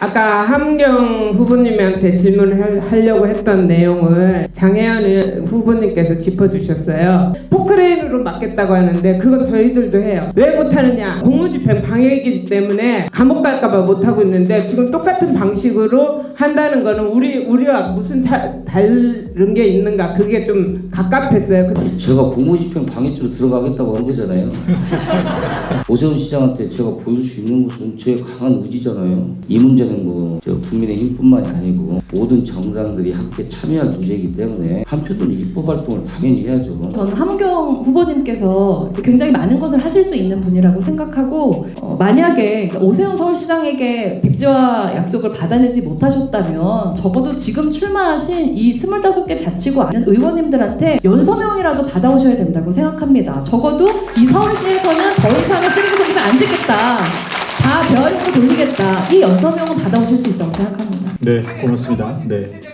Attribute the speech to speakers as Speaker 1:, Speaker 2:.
Speaker 1: 아까 함경 후보님한테 질문을 하- 하려고 했던 내용을 장혜연 의- 후보님께서 짚어주셨어요. 포크레인으로 막겠다고 하는데 그건 저희들도 해요. 왜 못하느냐? 공무집행 방해이기 때문에 감옥 갈까봐 못하고 있는데 지금 똑같은 방식으로 한다는 거는 우리 우리와 무슨 차, 다른 게 있는가? 그게 좀 갑갑했어요. 그-
Speaker 2: 제가 공무집행 방해죄로 들어가겠다고 한 거잖아요. 오세훈 시장한테 제가 보여줄 수 있는 것은 제 강한 의지잖아요. 이 문제는 뭐 국민의힘뿐만이 아니고 모든 정당들이 함께 참여할 문제이기 때문에 한 표도 입법 활동을 당연히 해야죠.
Speaker 3: 저는 함경 후보님께서 굉장히 많은 것을 하실 수 있는 분이라고 생각하고 어, 만약에 오세훈 서울시장에게 백지화 약속을 받아내지 못하셨다면 적어도 지금 출마하신 이 25개 자치구 아는 의원님들한테 연서명이라도 받아오셔야 된다고 생각합니다. 적어도 이 서울시에서는 더 이상의 쓰레기 봉사 안 짓겠다. 다 재활용으로 돌리겠다. 이 연서명은 받아오실 수 있다고 생각합니다.
Speaker 4: 네, 고맙습니다. 네.